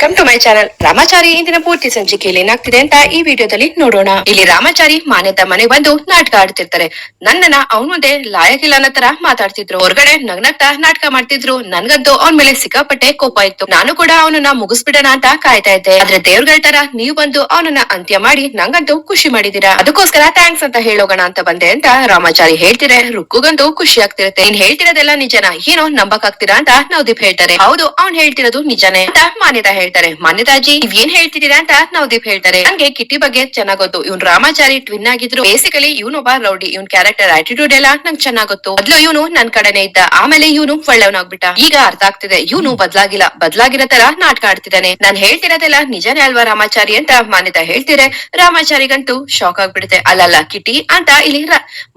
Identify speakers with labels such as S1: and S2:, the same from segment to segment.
S1: Welcome to my channel Ramachari, ಇಂದಿನ ಪೂರ್ತಿ ಸಂಚಿಕೆಯಲ್ಲಿ ಏನಾಗ್ತಿದೆ ಅಂತ ಈ ವಿಡಿಯೋದಲ್ಲಿ ನೋಡೋಣ. ಇಲ್ಲಿ ರಾಮಾಚಾರಿ ಮಾನ್ಯತ ಮನೆ ಬಂದು ನಾಟಕ ಆಡ್ತಿರ್ತಾರೆ. ನನ್ನನ್ನ ಅವನ ಮುಂದೆ ಲಾಯಕಿಲ್ಲ ಅನ್ನೋ ತರ ಮಾತಾಡ್ತಿದ್ರು. ಹೊರಗಡೆ ನಗ್ನಗ್ತಾ ನಾಟಕ ಮಾಡ್ತಿದ್ರು. ನನ್ಗದ್ದು ಅವನ ಮೇಲೆ ಸಿಕ್ಕಾಪಟ್ಟೆ ಕೋಪ ಇತ್ತು. ನಾನು ಕೂಡ ಅವನನ್ನ ಮುಗಿಸ್ಬಿಡೋಣ ಅಂತ ಕಾಯ್ತಾ ಇದ್ದೆ. ಆದ್ರೆ ದೇವ್ರಗಳ ತರ ನೀವು ಬಂದು ಅವನನ್ನ ಅಂತ್ಯ ಮಾಡಿ ನಂಗಂತೂ ಖುಷಿ ಮಾಡಿದೀರಾ? ಅದಕ್ಕೋಸ್ಕರ ಥ್ಯಾಂಕ್ಸ್ ಅಂತ ಹೇಳೋಗೋಣ ಅಂತ ಬಂದೆ ಅಂತ ರಾಮಾಚಾರಿ ಹೇಳ್ತಿರೆ ರುಕ್ಕುಗಂತೂ ಖುಷಿ ಆಗ್ತಿರುತ್ತೆ. ನೀನ್ ಹೇಳ್ತಿರೋದೆಲ್ಲ ನಿಜನ? ಏನೋ ನಂಬಕ್ ಆಗ್ತೀರಾ ಅಂತ ನವದೀಪ್ ಹೇಳ್ತಾರೆ. ಹೌದು, ಅವ್ನ್ ಹೇಳ್ತಿರೋದು ನಿಜನೇ ಅಂತ ಮಾನ್ಯತಾ ಹೇಳ್ತಾರೆ. ಮಾನ್ಯತಾಜಿ ನೀವ್ ಏನ್ ಹೇಳ್ತಿದ್ದೀರಾ ಅಂತ ನವದೀಪ್ ಹೇಳ್ತಾರೆ. ನನ್ಗೆ ಕಿಟ್ಟಿ ಬಗ್ಗೆ ಚೆನ್ನಾಗ್ ಗೊತ್ತು ಇವ್ನು ರಾಮಾಚಾರಿ ಟ್ವಿನ್ ಆಗಿದ್ರು. ಬೇಸಿಕಲಿ ಇವನೊಬ್ಬ ರೌಡಿ, ಇವ್ನ್ ಕ್ಯಾರೆಕ್ಟರ್ ಆಟಿಟ್ಯೂಡ್ ಎಲ್ಲ ನಂಗೆ ಚೆನ್ನಾಗ್ ಗೊತ್ತು ಮೊದ್ಲು ಇವನು ನನ್ ಕಡೆನೆ ಇದ್ದ. ಆಮೇಲೆ ಇವನು ಒಳ್ಳೆಯವನಾಗ್ಬಿಟ್ಟ. ಈಗ ಅರ್ಥ ಆಗ್ತಿದೆ. ಇವನು ಬದ್ಲಾಗಿಲ್ಲ. ಬದ್ಲಾಗಿರೋ ತರ ನಾಟಕ ಆಡ್ತಿದ್ದಾನೆ. ನಾನ್ ಹೇಳ್ತಿರೋದೆಲ್ಲ ನಿಜನೇ ಅಲ್ವಾ ರಾಮಾಚಾರಿ ಅಂತ ಮಾನ್ಯತಾ ಹೇಳ್ತಿದ್ರೆ, ರಾಮಾಚಾರಿಗಂತೂ ಶಾಕ್ ಆಗ್ಬಿಡುತ್ತೆ. ಅಲ್ಲಲ್ಲ ಕಿಟಿ ಅಂತ ಇಲ್ಲಿ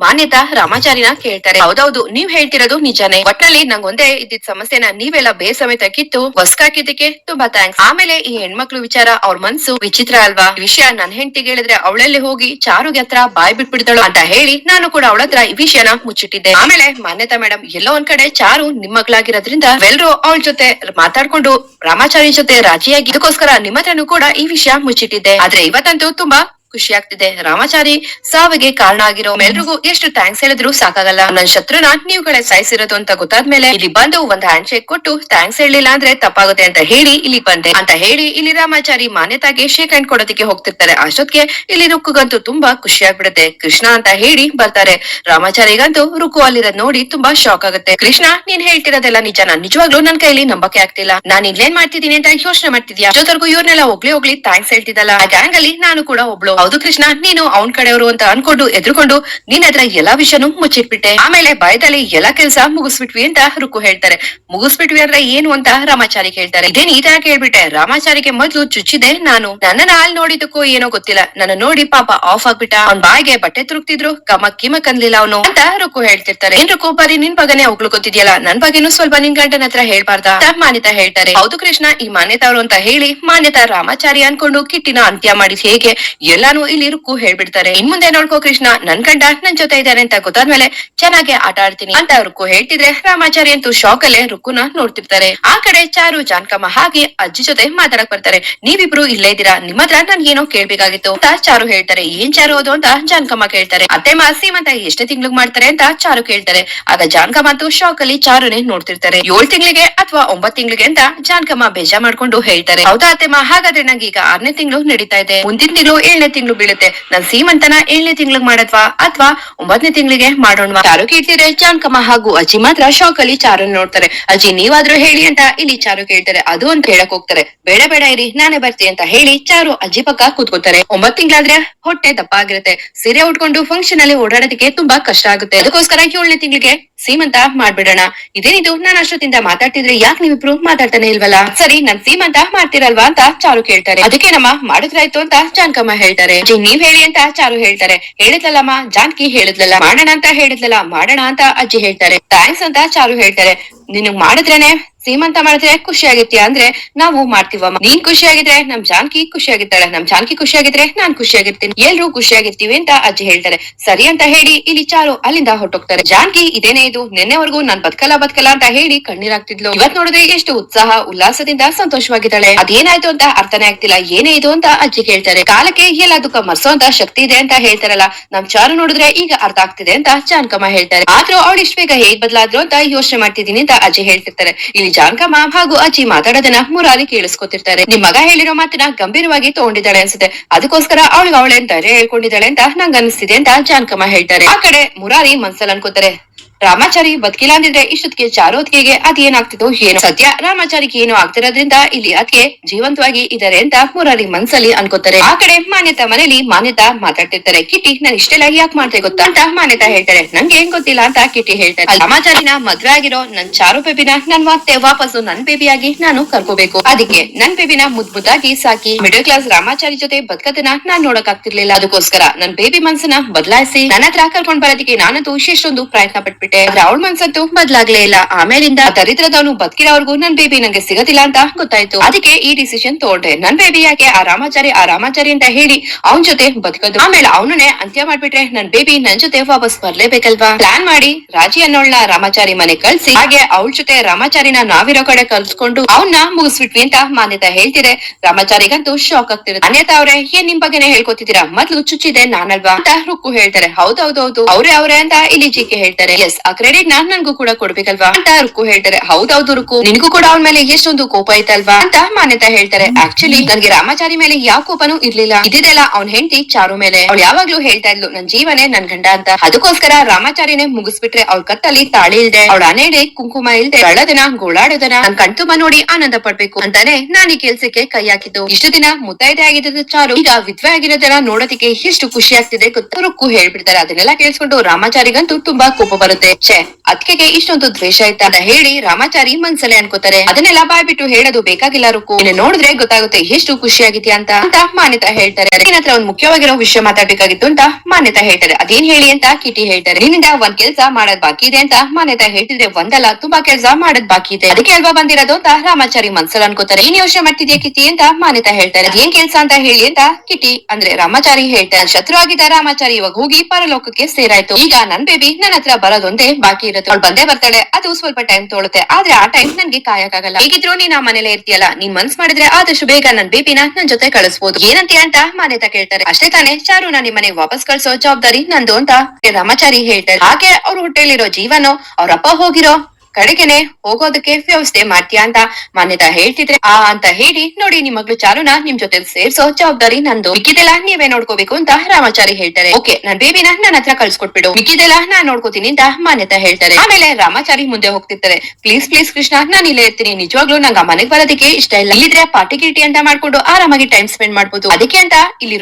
S1: ಮಾನ್ಯತಾ ರಾಮಾಚಾರಿನ ಕೇಳ್ತಾರೆ. ಹೌದೌದು, ನೀವ್ ಹೇಳ್ತಿರೋದು ನಿಜಾನೇ. ಒಟ್ನಲ್ಲಿ ನಂಗೊಂದೇ ಇದ್ದಿದ್ ಸಮಸ್ಯೆನ ನೀವೆಲ್ಲ ಬೇಸಮೇತ ಕಿತ್ತು ಹೊಸ್ಕಾಕಿದ್ದಕ್ಕೆ ತುಂಬಾ ಥ್ಯಾಂಕ್ಸ್ ಆಮೇಲೆ ಈ ಹೆಣ್ಮಕ್ಳು ವಿಚಾರ ಅವ್ರ ಮನ್ಸು ವಿಚಿತ್ರ ಅಲ್ವಾ? ಈ ವಿಷಯ ನನ್ ಹೆಂಡತಿಗೆ ಹೇಳಿದ್ರೆ ಅವಳಲ್ಲಿ ಹೋಗಿ ಚಾರುಗೆ ಹತ್ರ ಬಾಯ್ ಬಿಟ್ಬಿಡ್ತಾಳು ಅಂತ ಹೇಳಿ ನಾನು ಕೂಡ ಅವಳ ಹತ್ರ ಈ ವಿಷಯನ ಮುಚ್ಚಿಟ್ಟಿದ್ದೆ. ಆಮೇಲೆ ಮಾನ್ಯತಾ ಮೇಡಮ್ ಎಲ್ಲೋ ಒಂದ್ ಕಡೆ ಚಾರು ನಿಮ್ಮ ಮಗಳಾಗಿರೋದ್ರಿಂದ ಎಲ್ರು ಅವಳ ಜೊತೆ ಮಾತಾಡ್ಕೊಂಡು ರಾಮಾಚಾರಿ ಜೊತೆ ರಾಜಿಯಾಗಿ, ಇದಕ್ಕೋಸ್ಕರ ನಿಮ್ಮ ಹತ್ರನೂ ಕೂಡ ಈ ವಿಷಯ ಮುಚ್ಚಿಟ್ಟಿದ್ದೆ. ಆದ್ರೆ ಇವತ್ತಂತೂ ತುಂಬಾ ಖುಷಿ ಆಗ್ತಿದೆ ರಾಮಾಚಾರಿ ಸಾವಿಗೆ ಕಾರಣ ಆಗಿರೋ ಎಲ್ರಿಗೂ ಎಷ್ಟು ಥ್ಯಾಂಕ್ಸ್ ಹೇಳಿದ್ರು ಸಾಕಾಗಲ್ಲ. ನನ್ ಶತ್ರುನ ನೀವುಗಳೇ ಸಾಯಿಸಿರೋದು ಅಂತ ಗೊತ್ತಾದ್ಮೇಲೆ ಇಲ್ಲಿ ಬಂದು ಒಂದ್ ಹ್ಯಾಂಡ್ ಶೇಕ್ ಕೊಟ್ಟು ಥ್ಯಾಂಕ್ಸ್ ಹೇಳಿಲ್ಲ ಅಂದ್ರೆ ತಪ್ಪಾಗುತ್ತೆ ಅಂತ ಹೇಳಿ ಇಲ್ಲಿ ಬಂದೆ. ಅಂತ ಹೇಳಿ ಇಲ್ಲಿ ರಾಮಾಚಾರಿ ಮಾನ್ಯತಾಗೆ ಶೇಕ್ ಹ್ಯಾಂಡ್ ಕೊಡೋದಕ್ಕೆ ಹೋಗ್ತಿರ್ತಾರೆ. ಅಷ್ಟೊತ್ತಿಗೆ ಇಲ್ಲಿ ರುಕ್ಕುಗಂತೂ ತುಂಬಾ ಖುಷಿ ಆಗ್ಬಿಡುತ್ತೆ ಕೃಷ್ಣ ಅಂತ ಹೇಳಿ ಬರ್ತಾರೆ. ರಾಮಾಚಾರಿಗಂತೂ ರುಕ್ಕು ಅಲ್ಲಿರೋದ್ ನೋಡಿ ತುಂಬಾ ಶಾಕ್ ಆಗುತ್ತೆ. ಕೃಷ್ಣ, ನೀನ್ ಹೇಳ್ತಿರೋದೆಲ್ಲ ನಾನ್ ನಿಜವಾಗ್ಲೂ ನನ್ ಕೈಲಿ ನಂಬಕ್ಕೆ ಆಗ್ತಿಲ್ಲ. ನಾನ್ ಇಲ್ಲೇನ್ ಮಾಡ್ತಿದ್ದೀನಿ ಅಂತ ಯೋಚನೆ ಮಾಡ್ತಿದ್ಯಾ? ಜೊತೆಗೂ ಇವ್ರನ್ನೆಲ್ಲ ಹೋಗ್ಲಿ ಹೋಗ್ಲಿ ಥ್ಯಾಂಕ್ಸ್ ಹೇಳ್ತಿದ್ದಲ್ಲ. ಆ ಗ್ಯಾಂಗ್ ಅಲ್ಲಿ ನಾನು ಕೂಡ ಒಬ್ಳು. ಹೌದು ಕೃಷ್ಣ, ನೀನು ಅವನ್ ಕಡೆಯವರು ಅಂತ ಅನ್ಕೊಂಡು ಎದ್ರುಕೊಂಡು ನೀನ್ ಅದ್ರ ಎಲ್ಲಾ ವಿಷಯನು ಮುಚ್ಚಿಟ್ಬಿಟ್ಟೆ. ಆಮೇಲೆ ಭಯದಲ್ಲಿ ಎಲ್ಲಾ ಕೆಲ್ಸ ಮುಗಿಸ್ಬಿಟ್ವಿ ಅಂತ ರುಕು ಹೇಳ್ತಾರೆ. ಮುಗಿಸ್ಬಿಟ್ವಿ ಅಂದ್ರೆ ಏನು ಅಂತ ರಾಮಾಚಾರಿ ಹೇಳ್ತಾರೆ ಇದೇ ತರ ಕೇಳ್ಬಿಟ್ಟೆ? ರಾಮಾಚಾರಿಗೆ ಮೊದ್ಲು ಚುಚ್ಚಿದೆ ನಾನು. ನನ್ನ ಅಲ್ಲಿ ನೋಡಿದಕ್ಕೂ ಏನೋ ಗೊತ್ತಿಲ್ಲ. ನನ್ನ ನೋಡಿ ಪಾಪ ಆಫ್ ಆಗ್ಬಿಟ್ಟ. ಅವ್ನ್ ಬಾಯಿಗೆ ಬಟ್ಟೆ ತುರುಕ್ತಿದ್ರು ಕಮಕ್ ಕಿಮಕ್ ಅನ್ಲಿಲ್ಲ ಅವನು ಅಂತ ರುಕು ಹೇಳ್ತಿರ್ತಾರೆ. ಏನ್ ರುಕು ಬರೀ ನಿನ್ ಬಗನೆ ಹೋಗ್ಲು ಗೊತ್ತಿದ್ಯಲ್ಲ? ನನ್ ಬಗ್ಗೆನೂ ಸ್ವಲ್ಪ ನಿನ್ ಗಂಡನ ಹತ್ರ ಹೇಳ್ಬಾರ್ದ? ಮಾನ್ಯತಾ ಹೇಳ್ತಾರೆ. ಹೌದು ಕೃಷ್ಣ, ಈ ಮಾನ್ಯತಾ ಅವರು ಅಂತ ಹೇಳಿ ಮಾನ್ಯತಾ ರಾಮಾಚಾರಿ ಅನ್ಕೊಂಡು ಕಿಟ್ಟಿನ ಅಂತ್ಯ ಮಾಡಿದ್ ಹೇಗೆ? ಎಲ್ಲಾನು ಇಲ್ಲಿ ರುಕ್ಕು ಹೇಳ್ಬಿಡ್ತಾರೆ. ಇನ್ ಮುಂದೆ ನೋಡ್ಕೋ ಕೃಷ್ಣ, ನನ್ ಗಂಡ ನನ್ ಜೊತೆ ಇದ್ದಾರೆ ಅಂತ ಗೊತ್ತಾದ್ಮೇಲೆ ಚೆನ್ನಾಗಿ ಆಟ ಆಡ್ತೀನಿ ಅಂತ ರುಕ್ಕು ಹೇಳ್ತಿದ್ರೆ ರಾಮಾಚಾರಿ ಅಂತೂ ಶಾಕ್ ಅಲ್ಲೇ ರುಕ್ಕುನ ನೋಡ್ತಿರ್ತಾರೆ. ಆ ಕಡೆ ಚಾರು, ಜಾನ್ಕಮ್ಮ ಹಾಗೆ ಅಜ್ಜಿ ಜೊತೆ ಮಾತಾಡಕ್ ಬರ್ತಾರೆ. ನೀವಿಬ್ರು ಇಲ್ಲೇ ಇದ್ದೀರಾ? ನಿಮ್ಮ ಹತ್ರ ನನ್ ಏನೋ ಕೇಳ್ಬೇಕಾಗಿತ್ತು ಅಂತ ಚಾರು ಹೇಳ್ತಾರೆ. ಏನ್ ಚಾರು ಅದು ಅಂತ ಜಾನ್ಕಮ್ಮ ಕೇಳ್ತಾರೆ. ಅತ್ತೆ ಮಾಸಿ ಸೀಮಂತ ಎಷ್ಟೇ ತಿಂಗ್ಳಿಗ್ ಮಾಡ್ತಾರೆ ಅಂತ ಚಾರು ಕೇಳ್ತಾರೆ. ಆಗ ಜಾನ್ಕಮ್ಮ ಅಂತೂ ಶಾಕ್ ಅಲ್ಲಿ ಚಾರುನೇ ನೋಡ್ತಿರ್ತಾರೆ. ಏಳ್ ತಿಂಗಳಿಗೆ ಅಥವಾ ಒಂಬತ್ ತಿಂಗಳಿಗೆ ಅಂತ ಜಾನ್ಕಮ್ಮ ಬೇಜಾ ಮಾಡ್ಕೊಂಡು ಹೇಳ್ತಾರೆ. ಹೌದಾ ಅತ್ತೆಮ್ಮ ಹಾಗಾದ್ರೆ ನಂಗೆ ಈಗ ಆರನೇ ತಿಂಗಳು ನಡೀತಾ ಇದೆ. ಮುಂದಿನ ತಿಂಗಳು ಏಳನೇ ಬೀಳುತ್ತೆ. ನನ್ ಸೀಮಂತನ ಏಳನೇ ತಿಂಗಳಿಗೆ ಮಾಡತ್ವಾ ಅಥವಾ ಒಂಬತ್ತನೇ ತಿಂಗಳಿಗೆ ಮಾಡೋಣ ಚಾರು ಕೇಳ್ತಿದ್ರೆ ಕಮ ಹಾಗೂ ಅಜ್ಜಿ ಮಾತ್ರ ಶಾಕ್ ಅಲ್ಲಿ ಚಾರನ್ ನೋಡ್ತಾರೆ. ಅಜ್ಜಿ, ನೀವಾದ್ರೂ ಹೇಳಿ ಅಂತ ಇಲ್ಲಿ ಚಾರು ಕೇಳ್ತಾರೆ. ಅದು ಅಂತ ಹೇಳಕ್ ಹೋಗ್ತಾರೆ. ಬೇಡ ಬೇಡ ಇರಿ, ನಾನೇ ಬರ್ತೀನಿ ಅಂತ ಹೇಳಿ ಚಾರು ಅಜ್ಜಿ ಪಕ್ಕ ಕೂತ್ಕೋತಾರೆ ಒಂಬತ್ ತಿಂಗಳಾದ್ರೆ ಹೊಟ್ಟೆ ದಪ್ಪ ಆಗಿರುತ್ತೆ. ಸೀರೆ ಉಟ್ಕೊಂಡು ಫಂಕ್ಷನ್ ಅಲ್ಲಿ ಓಡಾಡೋದಕ್ಕೆ ತುಂಬಾ ಕಷ್ಟ ಆಗುತ್ತೆ. ಅದಕ್ಕೋಸ್ಕರ ಏಳನೇ ತಿಂಗಳಿಗೆ ಸೀಮಂತ ಮಾಡ್ಬಿಡೋಣ. ಇದೇನಿದು? ನಾನು ಅಷ್ಟೊತ್ತಿಂದ ಮಾತಾಡ್ತಿದ್ರೆ ಯಾಕೆ ನೀವಿಬ್ರು ಮಾತಾಡ್ತಾನೆ ಇಲ್ವಲ್ಲ? ಸರಿ, ನನ್ ಸೀಮಂತ ಮಾಡ್ತಿರಲ್ವಾ ಅಂತ ಚಾರು ಕೇಳ್ತಾರೆ. ಅದಕ್ಕೆ ನಮ್ಮ ಮಾಡಿದ್ರಾಯ್ತು ಅಂತ ಜಾನ್ಕಮ್ಮ ಹೇಳ್ತಾರೆ. ಅಜ್ಜಿ ನೀವ್ ಹೇಳಿ ಅಂತ ಚಾರು ಹೇಳ್ತಾರೆ. ಹೇಳಿದ್ಲಲ್ಲಮ್ಮ? ಜಾನ್ಕಿ ಹೇಳಿದ್ಲಲ್ಲ. ಮಾಡೋಣ ಅಂತ ಹೇಳಿದ್ಲಲ್ಲ. ಮಾಡೋಣ ಅಂತ ಅಜ್ಜಿ ಹೇಳ್ತಾರೆ. ಥ್ಯಾಂಕ್ಸ್ ಅಂತ ಚಾರು ಹೇಳ್ತಾರೆ. ನಿನಗ್ ಮಾಡಿದ್ರೇನೆ? ಸೀಮಂತ ಮಾಡಿದ್ರೆ ಖುಷಿ ಅಂದ್ರೆ ನಾವು ಮಾಡ್ತೀವಮ್ಮ. ನೀನ್ ಖುಷಿಯಾಗಿದ್ರೆ ನಮ್ ಜಾನ್ಕಿ ಖುಷಿಯಾಗಿರ್ತಾಳೆ ನಮ್ ಜಾನ್ಕಿ ಖುಷಿಯಾಗಿದ್ರೆ ನಾನ್ ಖುಷಿಯಾಗಿರ್ತೀನಿ ಎಲ್ರು ಖುಷಿಯಾಗಿರ್ತೀವಿ ಅಂತ ಅಜ್ಜಿ ಹೇಳ್ತಾರೆ. ಸರಿ ಅಂತ ಹೇಳಿ ಇಲ್ಲಿ ಚಾರು ಅಲ್ಲಿಂದ ಹೊಟ್ಟೋಗ್ತಾರೆ ಜಾನ್ಕಿ ಇದೇನೇ ಇದು? ನಿನ್ನೆವರೆಗೂ ನಾನ್ ಬದ್ಕಲ್ಲ ಬದ್ಕಲ್ಲ ಅಂತ ಹೇಳಿ ಕಣ್ಣೀರಾಗ್ತಿದ್ಲು ಇವತ್ ನೋಡಿದ್ರೆ ಎಷ್ಟು ಉತ್ಸಾಹ, ಉಲ್ಲಾಸದಿಂದ ಸಂತೋಷವಾಗಿದ್ದಾಳೆ. ಅದೇನಾಯ್ತು ಅಂತ ಅರ್ಥನೇ ಆಗ್ತಿಲ್ಲ. ಏನೇ ಇದು ಅಂತ ಅಜ್ಜಿ ಕೇಳ್ತಾರೆ. ಕಾಲಕ್ಕೆ ಎಲ್ಲ ದುಃಖ ಮರ್ಸೋ ಅಂತ ಶಕ್ತಿ ಇದೆ ಅಂತ ಹೇಳ್ತಾರಲ್ಲ. ನಮ್ ಚಾರು ನೋಡಿದ್ರೆ ಈಗ ಅರ್ಥ ಆಗ್ತಿದೆ ಅಂತ ಜಾನ್ಕಮ್ಮ ಹೇಳ್ತಾರೆ. ಆದ್ರೂ ಅವಳು ಇಷ್ಟ ಬೇಗ ಹೇಗ್ ಬದಲಾದ್ರು ಅಂತ ಯೋಚನೆ ಮಾಡ್ತಿದೀನಿ ಅಂತ ಅಜ್ಜಿ ಹೇಳ್ತಿರ್ತಾರೆ. ಇಲ್ಲಿ ಜಾನ್ಕಮ್ಮ ಹಾಗೂ ಅಜ್ಜಿ ಮಾತಾಡೋದನ್ನ ಮುರಾರಿ ಕೇಳಿಸ್ಕೊತಿರ್ತಾರೆ. ನಿಮ್ ಮಗ ಹೇಳಿರೋ ಮಾತನ್ನ ಗಂಭೀರವಾಗಿ ತಗೊಂಡಿದ್ದಾಳೆ ಅನ್ಸುತ್ತೆ. ಅದಕ್ಕೋಸ್ಕರ ಅವಳಿಗೆ ಅವಳೆ ಧೈರ್ಯ ಹೇಳ್ಕೊಂಡಿದ್ದಾಳೆ ಅಂತ ನಂಗ ಅನಿಸ್ತಿದೆ ಅಂತ ಜಾನ್ಕಮ್ಮ ಹೇಳ್ತಾರೆ. ಆ ಕಡೆ ಮುರಾರಿ ಮನ್ಸಲ್ಲಿ ಅನ್ಕೋತಾರೆ. ರಾಮಾಚಾರಿ ಬದುಕಿಲ್ಲ ಅಂದಿದ್ರೆ ಇಷ್ಟೊತ್ತಿಗೆ ಚಾರೋತ್ಗೆಗೆ ಅದ್ ಏನಾಗ್ತಿದೋ ಏನು. ಸದ್ಯ ರಾಮಾಚಾರಿಗೆ ಏನು ಆಗ್ತಿರೋದ್ರಿಂದ ಇಲ್ಲಿ ಅದಕ್ಕೆ ಜೀವಂತವಾಗಿ ಇದಾರೆ ಅಂತ ಮುರಾರಿ ಮನ್ಸಲ್ಲಿ ಅನ್ಕೋತಾರೆ. ಆ ಕಡೆ ಮಾನ್ಯತಾ ಮನೇಲಿ ಮಾನ್ಯತಾ ಮಾತಾಡ್ತಿರ್ತಾರೆ. ಕಿಟ್ಟಿ ನಾನು ಇಷ್ಟೆಲ್ಲ ಯಾಕೆ ಮಾಡ್ತೆ ಗೊತ್ತಾ ಅಂತ ಮಾನ್ಯತಾ ಹೇಳ್ತಾರೆ. ನಂಗೆ ಏನ್ ಗೊತ್ತಿಲ್ಲ ಅಂತ ಕಿಟ್ಟಿ ಹೇಳ್ತಾರೆ. ರಾಮಾಚಾರಿನ ಮದ್ವೆ ಆಗಿರೋ ನನ್ ಚಾರು ಬೇಬಿನ ನನ್ ಮತ್ತೆ ವಾಪಸ್ಸು ನನ್ ಬೇಬಿಯಾಗಿ ನಾನು ಕರ್ಕೋಬೇಕು. ಅದಕ್ಕೆ ನನ್ ಬೇಬಿನ ಮುದ್ ಮುದ್ದಾಗಿ ಸಾಕಿ ಮಿಡಲ್ ಕ್ಲಾಸ್ ರಾಮಾಚಾರಿ ಜೊತೆ ಬದುಕದನ್ನ ನಾನ್ ನೋಡಕ್ ಆಗ್ತಿರ್ಲಿಲ್ಲ ಅದಕ್ಕೋಸ್ಕರ ನನ್ ಬೇಬಿ ಮನ್ಸನ್ನ ಬದಲಾಯಿಸಿ ನನ್ನ ಹತ್ರ ಕರ್ಕೊಂಡ್ ಬರೋದಕ್ಕೆ ನಾನಂತೂ ಎಷ್ಟೊಂದು ಪ್ರಯತ್ನ ಪಟ್ಬಿಟ್ಟೆ. ಬಿಟ್ಟೆ ರಾಹುಲ್ ಮನ್ಸಂತೂ ಬದ್ಲಾಗ್ಲೇ ಇಲ್ಲ. ಆಮೇಲಿಂದ ದರಿದ್ರದವನು ಬದುಕಿರೋರ್ಗೂ ನನ್ ಬೇಬಿ ನಂಗೆ ಸಿಗೋದಿಲ್ಲ ಅಂತ ಗೊತ್ತಾಯ್ತು. ಅದಕ್ಕೆ ಈ ಡಿಸಿಷನ್ ತಗೊಂಡೆ ನನ್ ಬೇಬಿ ಯಾಕೆ ಆ ರಾಮಾಚಾರಿ ಆ ರಾಮಾಚಾರಿ ಅಂತ ಹೇಳಿ ಅವನ್ ಜೊತೆ ಬದುಕೋದು. ಆಮೇಲೆ ಅವನನ್ನೇ ಅಂತ್ಯ ಮಾಡ್ಬಿಟ್ರೆ ನನ್ ಬೇಬಿ ನನ್ ಜೊತೆ ವಾಪಸ್ ಬರ್ಲೇಬೇಕಲ್ವಾ? ಪ್ಲಾನ್ ಮಾಡಿ ರಾಜಿ ಅನ್ನೋಳ್ನ ರಾಮಾಚಾರಿ ಮನೆ ಕಳ್ಸಿ, ಹಾಗೆ ಅವಳ ಜೊತೆ ರಾಮಾಚಾರಿನ ನಾವಿರೋ ಕಡೆ ಕಲ್ಸ್ಕೊಂಡು ಅವನ್ನ ಮುಗಿಸ್ಬಿಟ್ವಿ ಅಂತ ಮಾನ್ಯತಾ ಹೇಳ್ತಿದೆ. ರಾಮಾಚಾರಿಗಂತೂ ಶಾಕ್ ಆಗ್ತಿದೆ ಅನ್ಯತಾ ಅವ್ರೆ, ಏನ್ ನಿಮ್ ಬಗ್ಗೆನೆ ಹೇಳ್ಕೊತಿದ್ದೀರಾ? ಮೊದ್ಲು ಚುಚ್ಚಿದೆ ನಾನಲ್ವಾ? ಅಂತ ರುಕ್ಕು ಹೇಳ್ತಾರೆ. ಹೌದೌದೌದು. ಅವ್ರೆ ಅವ್ರೆ ಅಂತ ಇಲ್ಲಿ ಜಿಕೆ ಹೇಳ್ತಾರೆ. ಎಸ್ ಆ ಕ್ರೆಡಿಟ್ ನಾನ್ ನನ್ಗೂ ಕೂಡ ಕೊಡ್ಬೇಕಲ್ವಾ? ಅಂತ ರುಕು ಹೇಳ್ತಾರೆ. ಹೌದೌದು ರುಕು ನಿನ್ಗೂ ಕೂಡ ಅವನ ಮೇಲೆ ಎಷ್ಟೊಂದು ಕೋಪ ಐತಲ್ವಾ? ಅಂತ ಮಾನ್ಯತಾ ಹೇಳ್ತಾರೆ. ಆಕ್ಚುಲಿ ನನ್ಗೆ ರಾಮಾಚಾರಿ ಮೇಲೆ ಯಾವ ಕೋಪನೂ ಇರ್ಲಿಲ್ಲ. ಇದಿದೆಲ್ಲ ಅವ್ನ ಹೆಂಡತಿ ಚಾರು ಮೇಲೆ. ಅವ್ಳು ಯಾವಾಗ್ಲೂ ಹೇಳ್ತಾ ಇದ್ಲು, ನನ್ ಜೀವನೇ ನನ್ ಗಂಡ ಅಂತ. ಅದಕ್ಕೋಸ್ಕರ ರಾಮಾಚಾರಿನೇ ಮುಗಿಸ್ಬಿಟ್ರೆ ಅವ್ಳ ಕತ್ತಲ್ಲಿ ತಾಳಿ ಇಲ್ದೆ, ಅವಳ ಅನೇಡೆ ಕುಂಕುಮ ಇಲ್ದೆ ಅಳದನ, ಗೋಳಾಡೋದನ, ನನ್ ಕಣ್ತುಂಬ ನೋಡಿ ಆನಂದ ಪಡ್ಬೇಕು ಅಂತಾನೆ ನಾನ್ ಈ ಕೆಲ್ಸಕ್ಕೆ ಕೈ ಹಾಕಿದ್ದು. ಇಷ್ಟು ದಿನ ಮುತ್ತೈದೆ ಆಗಿದ್ದ ಚಾರು, ಈಗ ವಿದ್ವೆ ಆಗಿರೋದನ್ನ ನೋಡೋದಕ್ಕೆ ಎಷ್ಟು ಖುಷಿ ಆಗ್ತಿದೆ ಗೊತ್ತು? ರುಕ್ಕು ಹೇಳ್ಬಿಡ್ತಾರೆ. ಅದನ್ನೆಲ್ಲ ಕೇಳಿಸ್ಕೊಂಡು ರಾಮಾಚಾರಿಗಂತೂ ತುಂಬಾ ಕೋಪ ಬರುತ್ತೆ. ಛೆ, ಅದ್ಕೆಗೆ ಇಷ್ಟೊಂದು ದ್ವೇಷ ಇತ್ತಾನ ಅಂತ ಹೇಳಿ ರಾಮಾಚಾರಿ ಮನ್ಸಲೆ ಅನ್ಕೋತಾರೆ. ಅದನ್ನೆಲ್ಲ ಬಾಯ್ಬಿಟ್ಟು ಹೇಳೋದು ಬೇಕಾಗಿಲ್ಲ ರುಕು. ನೋಡಿದ್ರೆ ಗೊತ್ತಾಗುತ್ತೆ ಎಷ್ಟು ಖುಷಿ ಆಗಿದ್ಯಾ ಅಂತ ಅಂತ ಮಾನ್ಯತಾ ಹೇಳ್ತಾರೆ. ಹತ್ರ ಒಂದ್ ಮುಖ್ಯವಾಗಿರೋ ವಿಷಯ ಮಾತಾಡ್ಬೇಕಾಗಿತ್ತು ಅಂತ ಮಾನ್ಯತಾ ಹೇಳ್ತಾರೆ. ಅದೇನ್ ಹೇಳಿ ಅಂತ ಕಿಟಿ ಹೇಳ್ತಾರೆ. ನಿನ್ನಿಂದ ಒಂದ್ ಕೆಲ್ಸ ಮಾಡೋದ್ ಬಾಕಿ ಇದೆ ಅಂತ ಮಾನ್ಯತಾ ಹೇಳ್ತಿದ್ರೆ ಒಂದಲ್ಲ, ತುಂಬಾ ಕೆಲ್ಸ ಮಾಡೋದ್ ಬಾಕಿ ಇದೆ. ಅದಕ್ಕೆ ಅಲ್ವಾ ಬಂದಿರೋದು ಅಂತ ರಾಮಾಚಾರಿ ಮನ್ಸಲ್ಲಿ ಅನ್ಕೋತಾರೆ. ಏನ್ ಯೋಚನೆ ಮಾಡ್ತಿದ್ಯಾ ಕಿತಿ ಅಂತ ಮಾನ್ಯತಾ ಹೇಳ್ತಾರೆ. ಏನ್ ಕೆಲ್ಸ ಅಂತ ಹೇಳಿ ಅಂತ ಕಿಟಿ ಅಂದ್ರೆ ರಾಮಾಚಾರಿ ಹೇಳ್ತಾರೆ. ಶತ್ರು ಆಗಿದ್ದ ರಾಮಾಚಾರಿ ಇವಾಗ ಹೋಗಿ ಪರಲೋಕಕ್ಕೆ ಸೇರಾಯ್ತು. ಈಗ ನನ್ ಬೇಬಿ ನನ್ನ ಹತ್ರ ಬರೋದೊಂದೇ ಬಾಕಿ ಇರುತ್ತೆ. ಅವಳು ಬಂದೇ ಬರ್ತಾಳೆ. ಅದು ಸ್ವಲ್ಪ ಟೈಮ್ ತೊಳುತ್ತೆ. ಆದ್ರೆ ಆ ಟೈಮ್ ನನ್ಗೆ ಕಾಯಕ್ಕಾಗಲ್ಲ. ಹೇಗಿದ್ರು ನೀನ್ ಆ ಮನೇಲೆ ಇರ್ತೀಯಲ್ಲ. ನೀನ್ ಮನ್ಸ್ ಮಾಡಿದ್ರೆ ಆದಷ್ಟು ಬೇಗ ನನ್ ಬೇಬಿನ ನನ್ ಜೊತೆ ಕಳಿಸ್ಬೋದು. ಏನಂತೀಯ ಅಂತ ಮಾನ್ಯತಾ ಕೇಳ್ತಾರೆ. ಅಷ್ಟೇ ತಾನೇ ಚಾರು ನಾ ನಿಮ್ಮನೆಗೆ ವಾಪಸ್ ಕಳ್ಸೋ ಜವಾಬ್ದಾರಿ ನಂದು ಅಂತ ರಾಮಾಚಾರಿ ಹೇಳ್ತಾರೆ. ಹಾಗೆ ಅವ್ರ ಇರೋ ಜೀವನೋ ಅವ್ರಪ್ಪ ಹೋಗಿರೋ ಕಡೆಗೆನೆ ಹೋಗೋದಕ್ಕೆ ವ್ಯವಸ್ಥೆ ಮಾಡ್ತೀಯಾ ಅಂತ ಮಾನ್ಯತಾ ಹೇಳ್ತಿದ್ರೆ, ಆ ಅಂತ ಹೇಳಿ ನೋಡಿ ನಿಮ್ ಮಗಳು ಚಾರುನ ನಿಮ್ ಜೊತೆ ಸೇರ್ಸೋ ಜವಾಬ್ದಾರಿ ನಂದು. ಮಿಕ್ಕಿದೆಲ್ಲ ನೀವೇ ನೋಡ್ಕೋಬೇಕು ಅಂತ ರಾಮಾಚಾರಿ ಹೇಳ್ತಾರೆ. ಓಕೆ, ನನ್ ಬೇಬಿನ ನನ್ನ ಹತ್ರ ಕಳ್ಸ್ಕೊಟ್ಬಿಡು. ಮಿಕ್ಕಿದೆಲ್ಲ ನಾನ್ ನೋಡ್ಕೋತೀನಿ ಅಂತ ಮಾನ್ಯತಾ ಹೇಳ್ತಾರೆ. ಆಮೇಲೆ ರಾಮಾಚಾರಿ ಮುಂದೆ ಹೋಗ್ತಿರ್ತಾರೆ. ಪ್ಲೀಸ್ ಪ್ಲೀಸ್ ಕೃಷ್ಣ, ನಾನ್ ಇಲ್ಲೇ ಇರ್ತೀನಿ. ನಿಜವಾಗ್ಲೂ ನಂಗೆ ಮನೆಗ್ ಬರೋದಕ್ಕೆ ಇಷ್ಟ ಇಲ್ಲ. ಇಲ್ಲಿದ್ರೆ ಪಾರ್ಟಿ ಗಿಟಿ ಅಂತ ಮಾಡ್ಕೊಂಡು ಆರಾಮಾಗಿ ಟೈಮ್ ಸ್ಪೆಂಡ್ ಮಾಡ್ಬೋದು. ಅದಕ್ಕೆ ಅಂತ ಇಲ್ಲಿ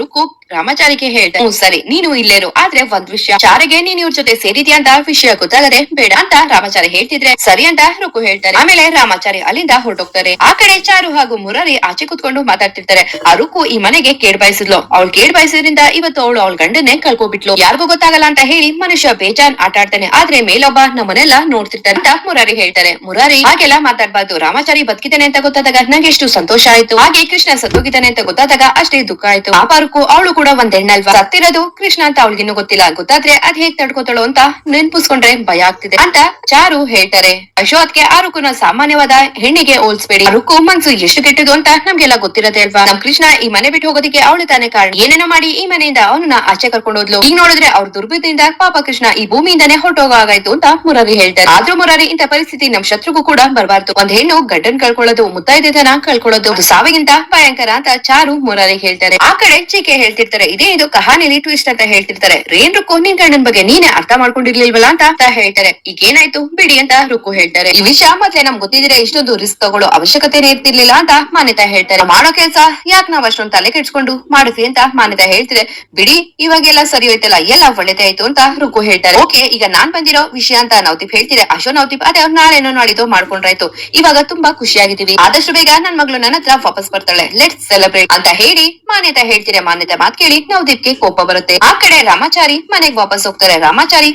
S1: ರಾಮಾಚಾರಿಗೆ ಹೇಳ್ದೆ ಸರಿ, ನೀನು ಇಲ್ಲೇನು ಆದ್ರೆ ಒಂದ್ ವಿಷಯ. ಚಾರಿಗೆ ನೀನ್ ಇವ್ರ ಜೊತೆ ಸೇರಿದ್ಯಾ ಅಂತ ವಿಷಯ ಗೊತ್ತಾಗದೆ ಬೇಡ ಅಂತ ರಾಮಾಚಾರಿ ಹೇಳ್ತಿದ್ರೆ. ಸರಿ ಅಂತ ರುಕು ಹೇಳ್ತಾರೆ. ಆಮೇಲೆ ರಾಮಾಚಾರಿ ಅಲ್ಲಿಂದ ಹೊರಟೋಗ್ತಾರೆ. ಆ ಕಡೆ ಚಾರು ಹಾಗೂ ಮುರಾರಿ ಆಚೆ ಕುತ್ಕೊಂಡು ಮಾತಾಡ್ತಿರ್ತಾರೆ. ಆ ರುಕು ಈ ಮನೆಗೆ ಕೇಳ್ ಬಯಸಿದ್ಲು ಅವಳು ಕೇಳ್ ಬಯಸಿದ್ರಿಂದ ಇವತ್ತು ಅವಳು ಅವಳ ಗಂಡನ್ನೇ ಕಳ್ಕೊಬಿಟ್ಲು. ಯಾರಿಗೂ ಗೊತ್ತಾಗಲ್ಲ ಅಂತ ಹೇಳಿ ಮನುಷ್ಯ ಬೇಜಾನ್ ಆಟ ಆಡ್ತಾನೆ. ಆದ್ರೆ ಮೇಲೊಬ್ಬ ನಮ್ಮನೆಲ್ಲ ನೋಡ್ತಿರ್ತಾರೆ ಅಂತ ಮುರಾರಿ ಹೇಳ್ತಾರೆ. ಮುರಾರಿ, ಹಾಗೆಲ್ಲ ಮಾತಾಡ್ಬಾರ್ದು. ರಾಮಾಚಾರಿ ಬದುಕಿದ್ದಾನೆ ಅಂತ ಗೊತ್ತಾದಾಗ ನಂಗೆ ಎಷ್ಟು ಸಂತೋಷ ಆಯ್ತು. ಹಾಗೆ ಕೃಷ್ಣ ಸತ್ತೋಗಿದ್ದಾನೆ ಅಂತ ಗೊತ್ತಾದಾಗ ಅಷ್ಟೇ ದುಃಖ ಆಯ್ತು. ಆ ಪಾರ್ಕು ಅವಳು ಕೂಡ ಒಂದ್ ಹೆಣ್ಣಲ್ವಾ ಸತ್ತಿರೋದು ಕೃಷ್ಣ ಅಂತ ಅವಳಿಗಿನ್ನೂ ಗೊತ್ತಿಲ್ಲ. ಗೊತ್ತಾದ್ರೆ ಅದ್ ಹೇಗ್ ತಡ್ಕೋತಾಳೋ ಅಂತ ನೆನ್ಪಿಸ್ಕೊಂಡ್ರೆ ಭಯ ಆಗ್ತಿದೆ ಅಂತ ಚಾರು ಹೇಳ್ತಾರೆ. ಅಶೋಕ್ಗೆ ಆರುಕುನ ರುಕುನ ಸಾಮಾನ್ಯವಾದ ಹೆಣ್ಣಿಗೆ ಹೋಲ್ಸ್ಬೇಡಿ. ಅರುಕು ಮನ್ಸು ಎಷ್ಟು ಕೆಟ್ಟದು ಅಂತ ನಮ್ಗೆಲ್ಲ ಗೊತ್ತಿರತ್ತೆ ಅಲ್ವಾ? ನಮ್ ಕೃಷ್ಣ ಈ ಮನೆ ಬಿಟ್ಟು ಹೋಗೋದಕ್ಕೆ ಅವಳು ತಾನೇ ಕಾರಣ. ಏನೇನೋ ಮಾಡಿ ಈ ಮನೆಯಿಂದ ಅವನನ್ನ ಆಚೆ ಕರ್ಕೊಂಡು ಹೋದ್ಲು. ಈಗ ನೋಡಿದ್ರೆ ಅವ್ರ ದುರ್ಬುದ್ಧಿಯಿಂದ ಪಾಪ ಕೃಷ್ಣ ಈ ಭೂಮಿಯಿಂದಾನೇ ಹೊರಟೋಗಾಗಾಯ್ತು ಅಂತ ಮುರಾರಿ ಹೇಳ್ತಾರೆ. ಆದ್ರೂ ಮುರಾರಿ ಇಂತ ಪರಿಸ್ಥಿತಿ ನಮ್ ಶತ್ರುಗೂ ಕೂಡ ಬರಬಾರ್ದು. ಒಂದ್ ಹೆಣ್ಣು ಗಡ್ಡನ್ ಕಳ್ಕೊಳ್ಳೋದು ಮುತ್ತೈದೆತನ ಕಳ್ಕೊಳ್ಳೋದು ಸಾವಿಗಿಂತ ಭಯಂಕರ ಅಂತ ಚಾರು ಮುರಾರಿ ಹೇಳ್ತಾರೆ. ಆ ಕಡೆ ಚಿಕೆ ಹೇಳ್ತಿರ್ತಾರೆ. ಇದೇ ಇದು ಕಹಾನಿಲಿ ಟ್ವಿಸ್ಟ್ ಅಂತ ಹೇಳ್ತಿರ್ತಾರೆ. ರೇನ್ ರುಕ್ಕು ನಿನ್ ಗಂಡನ್ ಬಗ್ಗೆ ನೀನೆ ಅರ್ಥ ಮಾಡ್ಕೊಂಡಿರ್ಲಿಲ್ವಲ್ಲ ಅಂತ ಹೇಳ್ತಾರೆ. ಈಗ ಏನಾಯ್ತು ಬಿಡಿ ಅಂತ ರುಕ್ಕು ಹೇಳ್ತಾರೆ. ಈ ವಿಷಯ ಮತ್ತೆ ನಮ್ಗೆ ಗೊತ್ತಿದ್ರೆ ಇಷ್ಟೊಂದು ರಿಸ್ಕ್ ತಗೊಳ್ಳೋ ಅವಶ್ಯಕತೆನೇ ಇರ್ತಿರ್ಲಿಲ್ಲ ಅಂತ ಮಾನ್ಯತಾ ಹೇಳ್ತಾರೆ. ಮಾಡೋ ಕೆಲ್ಸ ಯಾಕೆ ನಾವ್ ಅಷ್ಟೊಂದು ತಲೆ ಕೆಡ್ಸ್ಕೊಂಡು ಮಾಡಿದ್ವಿ ಅಂತ ಮಾನ್ಯತಾ ಹೇಳ್ತಿದ್ರೆ ಬಿಡಿ, ಇವಾಗೆಲ್ಲ ಸರಿ ಹೋಯ್ತಲ್ಲ, ಎಲ್ಲ ಒಳ್ಳೇದೇ ಆಯ್ತು ಅಂತ ರುಕ್ಕು ಹೇಳ್ತಾರೆ. ಓಕೆ, ಈಗ ನಾನ್ ಬಂದಿರೋ ವಿಷಯ ಅಂತ ನವದೀಪ್ ಹೇಳ್ತಿದೆ. ಅಶೋ ನವದೀಪ್, ಅದೇ ಅವ್ರು ನಾಳೆನೋ ನಾಡಿದ್ದು ಮಾಡ್ಕೊಂಡ್ರಾಯ್ತು. ಇವಾಗ ತುಂಬಾ ಖುಷಿಯಾಗಿದ್ದೀವಿ. ಆದಷ್ಟು ಬೇಗ ನನ್ ಮಗಳು ನನ್ನ ಹತ್ರ ವಾಪಸ್ ಬರ್ತಾಳೆ. ಲೆಟ್ ಸೆಲೆಬ್ರೇಟ್ ಅಂತ ಹೇಳಿ ಮಾನ್ಯತಾ ಹೇಳ್ತಿದೆ. ಮಾನ್ಯತಾ ಮಾತ್ ಕೇಳಿ ನವದೀಪ್ಗೆ ಕೋಪ ಬರುತ್ತೆ. ಆ ಕಡೆ ರಾಮಾಚಾರಿ ಮನೆಗೆ ವಾಪಸ್ ಹೋಗ್ತಾರೆ. ರಾಮಾಚಾರಿ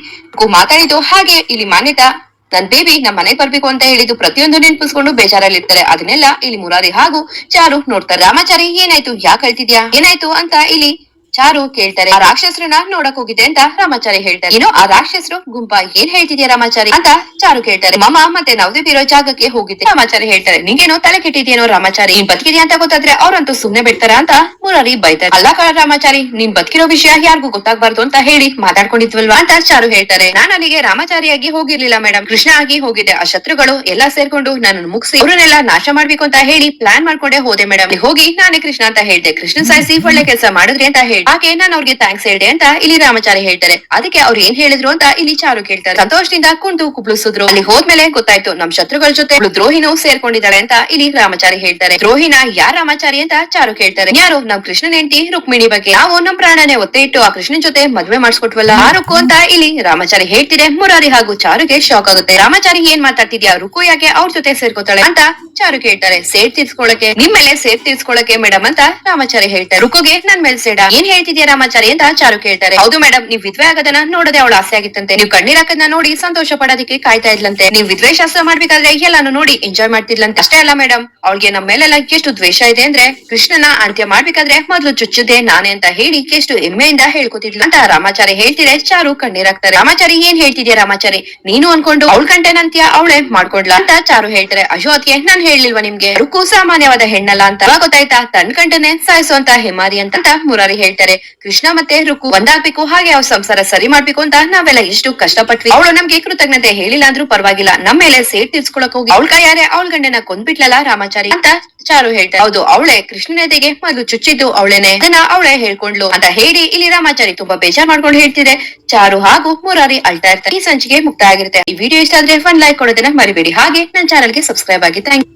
S1: ಮಾತಾಡಿದ್ದು ಹಾಗೆ ಇಲ್ಲಿ ಮಾನ್ಯತ, ನನ್ ಬೇಬಿ ನಮ್ ಮನೆಗ್ ಬರ್ಬೇಕು ಅಂತ ಹೇಳಿದ್ದು ಪ್ರತಿಯೊಂದು ನೆನ್ಪಿಸ್ಕೊಂಡು ಬೇಜಾರಲ್ಲಿರ್ತಾರೆ. ಅದನ್ನೆಲ್ಲ ಇಲ್ಲಿ ಮುರಾರಿ ಹಾಗೂ ಚಾರು ನೋಡ್ತಾರೆ. ರಾಮಾಚಾರಿ, ಏನಾಯ್ತು? ಯಾಕೆ ಹೇಳ್ತಿದ್ಯಾ ಏನಾಯ್ತು ಅಂತ ಇಲ್ಲಿ ಚಾರು ಕೇಳ್ತಾರೆ, ಆ ರಾಕ್ಷಸರನ್ನ ನೋಡಕ್ ಹೋಗಿದೆ ಅಂತ ರಾಮಾಚಾರಿ ಹೇಳ್ತಾರೆ. ಏನೋ, ಆ ರಾಕ್ಷಸರು ಗುಂಪ ಏನ್ ಹೇಳ್ತಿದ್ಯಾ ರಾಮಾಚಾರಿ ಅಂತ ಚಾರು ಕೇಳ್ತಾರೆ. ಮಮ್ಮ ಮತ್ತೆ ನವದೀಪ್ ಇರೋ ಜಾಗಕ್ಕೆ ಹೋಗಿದ್ದೆ. ರಾಮಾಚಾರಿ ಹೇಳ್ತಾರೆ, ನಿಂಗೇನೋ ತಲೆ ಕೆಟ್ಟಿದ್ಯೇನೋ ರಾಮಾಚಾರಿ, ನೀನ್ ಬದುಕಿದ್ಯಾ ಅಂತ ಗೊತ್ತಾದ್ರೆ ಅವ್ರಂತೂ ಸುಮ್ನೆ ಬಿಡ್ತಾರ ಅಂತ ಮುರಾರಿ ಬೈತಾರೆ. ಅಲ್ಲ ಕಾಲ ರಾಮಾಚಾರಿ, ನೀನ್ ಬದುಕಿರೋ ವಿಷಯ ಯಾರಿಗೂ ಗೊತ್ತಾಗ್ಬಾರ್ದು ಅಂತ ಹೇಳಿ ಮಾತಾಡ್ಕೊಂಡಿದ್ವಲ್ವಾ ಅಂತ ಚಾರು ಹೇಳ್ತಾರೆ. ನಾನು ಅಲ್ಲಿಗೆ ರಾಮಾಚಾರಿಯಾಗಿ ಹೋಗಿರ್ಲಿಲ್ಲ ಮೇಡಮ್ ಕೃಷ್ಣ ಆಗಿ ಹೋಗಿದೆ. ಆ ಶತ್ರುಗಳು ಎಲ್ಲಾ ಸೇರ್ಕೊಂಡು ನನ್ನನ್ನು ಮುಗಿಸಿ ಅವ್ರನ್ನೆಲ್ಲ ನಾಶ ಮಾಡ್ಬೇಕು ಅಂತ ಹೇಳಿ ಪ್ಲಾನ್ ಮಾಡ್ಕೊಂಡೆ ಹೋದೆ ಮೇಡಮ್ ಹೋಗಿ ನಾನೇ ಕೃಷ್ಣ ಅಂತ ಹೇಳ್ದೆ. ಕೃಷ್ಣ ಸಾಯಿಸಿ ಒಳ್ಳೆ ಕೆಲಸ ಮಾಡಿದ್ರಿ ಅಂತ ಹೇಳಿ ಹಾಗೆ ನಾನು ಅವ್ರಿಗೆ ಥ್ಯಾಂಕ್ಸ್ ಹೇಳಿದೆ ಅಂತ ಇಲ್ಲಿ ರಾಮಾಚಾರಿ ಹೇಳ್ತಾರೆ. ಅದಕ್ಕೆ ಅವ್ರು ಏನ್ ಹೇಳಿದ್ರು ಅಂತ ಇಲ್ಲಿ ಚಾರು ಕೇಳ್ತಾರೆ. ಸಂತೋಷದಿಂದ ಕುಂತು ಕುಬ್ಳಿಸಿದ್ರು. ಅಲ್ಲಿ ಹೋದ್ಮೇಲೆ ಗೊತ್ತಾಯ್ತು ನಮ್ ಶತ್ರುಗಳ ಜೊತೆ ದ್ರೋಹಿನೂ ಸೇರ್ಕೊಂಡಿದ್ದಾಳೆ ಅಂತ ಇಲ್ಲಿ ರಾಮಾಚಾರಿ ಹೇಳ್ತಾರೆ. ದ್ರೋಹಿನ ಯಾರ ರಾಮಾಚಾರಿ ಅಂತ ಚಾರು ಕೇಳ್ತಾರೆ. ಯಾರು? ನಮ್ ಕೃಷ್ಣನ ಹೆಂಡತಿ ರುಕ್ಮಿಣಿ ಬಗ್ಗೆ. ನಾವು ನಮ್ ಪ್ರಾಣನೇ ಒತ್ತೆ ಇಟ್ಟು ಆ ಕೃಷ್ಣನ್ ಜೊತೆ ಮದ್ವೆ ಮಾಡಿಸ್ಕೊಟ್ವಲ್ಲ. ಆ ಅಂತ ಇಲ್ಲಿ ರಾಮಾಚಾರಿ ಹೇಳ್ತಿದೆ. ಮುರಾರಿ ಹಾಗೂ ಚಾರುಗೆ ಶಾಕ್ ಆಗುತ್ತೆ. ರಾಮಾಚಾರಿ ಏನ್ ಮಾತಾಡ್ತಿದ್ಯಾ? ರುಕು ಯಾಕೆ ಅವ್ರ ಜೊತೆ ಸೇರ್ಕೋತಾಳೆ ಅಂತ ಚಾರು ಕೇಳ್ತಾರೆ. ಸೇರ್ ತೀರ್ಸ್ಕೊಳಕ್ಕೆ, ನಿಮ್ ಮೇಲೆ ಸೇರ್ ತೀರ್ಸ್ಕೊಳಕ್ಕೆ ಮೇಡಮ್ ಅಂತ ರಾಮಾಚಾರಿ ಹೇಳ್ತಾರೆ. ರುಕುಗೆ ನನ್ ಮೇಲೆ ಸೇಡ. ಏನ್ ಹೇಳ್ತಿದ್ಯಾ ರಾಮಾಚಾರಿ ಅಂತ ಚಾರು ಕೇಳ್ತಾರೆ. ಹೌದು ಮೇಡಮ್ ನೀವ್ ವಿದ್ವೆ ಆಗದನ್ನ ನೋಡದೆ ಅವಳು ಆಸೆ ಆಗಿತ್ತಂತೆ ನೀವು ಕಣ್ಣೀರ್ ಹಾಕದ್ನ ನೋಡಿ ಸಂತೋಷ ಪಡೋದಕ್ಕೆ ಕಾಯ್ತಾ ಇದ್ಲಂತೆ. ನೀವ್ ವಿದ್ವೆ ಶಾಸ್ತ್ರ ಮಾಡ್ಬೇಕಾದ್ರೆ ಎಲ್ಲಾನು ನೋಡಿ ಎಂಜಾಯ್ ಮಾಡ್ತಿದ್ಲಂತೆ. ಅಷ್ಟೇ ಅಲ್ಲ ಮೇಡಮ್ ಅವಳಿಗೆ ನಮ್ಮ ಮೇಲೆಲ್ಲ ಎಷ್ಟು ದ್ವೇಷ ಇದೆ ಅಂದ್ರೆ, ಕೃಷ್ಣನ ಅಂತ್ಯ ಮಾಡ್ಬೇಕಾದ್ರೆ ಮೊದ್ಲು ಚುಚ್ಚುದೆ ನಾನೇ ಅಂತ ಹೇಳಿ ಎಷ್ಟು ಹೆಮ್ಮೆಯಿಂದ ಹೇಳ್ಕೊತಿದ್ಲು ಅಂತ ರಾಮಾಚಾರಿ ಹೇಳ್ತಿದ್ರೆ ಚಾರು ಕಣ್ಣೀರಾಗ್ತಾರೆ. ರಾಮಾಚಾರಿ ಏನ್ ಹೇಳ್ತಿದ್ಯಾ ರಾಮಾಚಾರಿ? ನೀನು ಅನ್ಕೊಂಡು ಅವಳ ಕಂಟೆನಂತ್ಯ ಅವಳೇ ಮಾಡ್ಕೊಂಡ್ಲ ಅಂತ ಚಾರು ಹೇಳ್ತಾರೆ. ಅಶೋ ಅದ್ಕೆ ನಾನ್ ಹೇಳಿಲ್ವಾ ನಿಮ್ಗೆ? ರುಕ್ಕು ಸಾಮಾನ್ಯವಾದ ಹೆಣ್ಣಲ್ಲ ಅಂತ. ಗೊತ್ತಾಯ್ತಾ, ತನ್ ಕಂಟನೆ ಹೆಮಾರಿ ಅಂತ ಅಂತ ಮುರಾರಿ ಹೇಳ್ತಾರೆ. ಕೃಷ್ಣ ಮತ್ತೆ ರುಕು ಒಂದಾಗ್ಬೇಕು, ಹಾಗೆ ಅವ್ರ ಸಂಸಾರ ಸರಿ ಮಾಡ್ಬೇಕು ಅಂತ ನಾವೆಲ್ಲ ಎಷ್ಟು ಕಷ್ಟಪಟ್ವಿ. ಅವಳು ನಮ್ಗೆ ಕೃತಜ್ಞತೆ ಹೇಳಿಲ್ಲ ಅಂದ್ರೂ ಪರವಾಗಿಲ್ಲ. ನಮ್ಮ ಮೇಲೆ ಸೇಟ್ ತೀರ್ಸ್ಕೊಳಕ್ ಹೋಗಿ ಅವಳ ಕೈಯಾರೆ ಅವಳ ಗಂಡನ ಕೊಂದ್ಬಿಟ್ಲಲ್ಲ ರಾಮಾಚಾರಿ ಅಂತ ಚಾರು ಹೇಳ್ತಾರೆ. ಹೌದು, ಅವಳೆ ಕೃಷ್ಣನತೆಗೆ ಮೊದಲು ಚುಚ್ಚಿದ್ದು ಅವಳೇನೆ. ಅದನ್ನ ಅವಳೇ ಹೇಳ್ಕೊಂಡ್ಲು ಅಂತ ಹೇಳಿ ಇಲ್ಲಿ ರಾಮಾಚಾರಿ ತುಂಬಾ ಬೇಜಾರ್ ಮಾಡ್ಕೊಂಡು ಹೇಳ್ತಿದೆ. ಚಾರು ಹಾಗೂ ಮುರಾರಿ ಅಳ್ತಾ ಇರ್ತಾರೆ. ಈ ಸಂಚಿಕೆ ಮುಕ್ತ ಆಗಿರುತ್ತೆ. ಈ ವಿಡಿಯೋ ಇಷ್ಟ ಆದ್ರೆ ಫನ್ ಲೈಕ್ ಕೊಡೋದನ್ನ ಮರಿಬೇಡಿ. ಹಾಗೆ ನನ್ನ ಚಾನಲ್ಗೆ ಸಬ್ಸ್ಕ್ರೈಬ್ ಆಗಿ. ಥ್ಯಾಂಕ್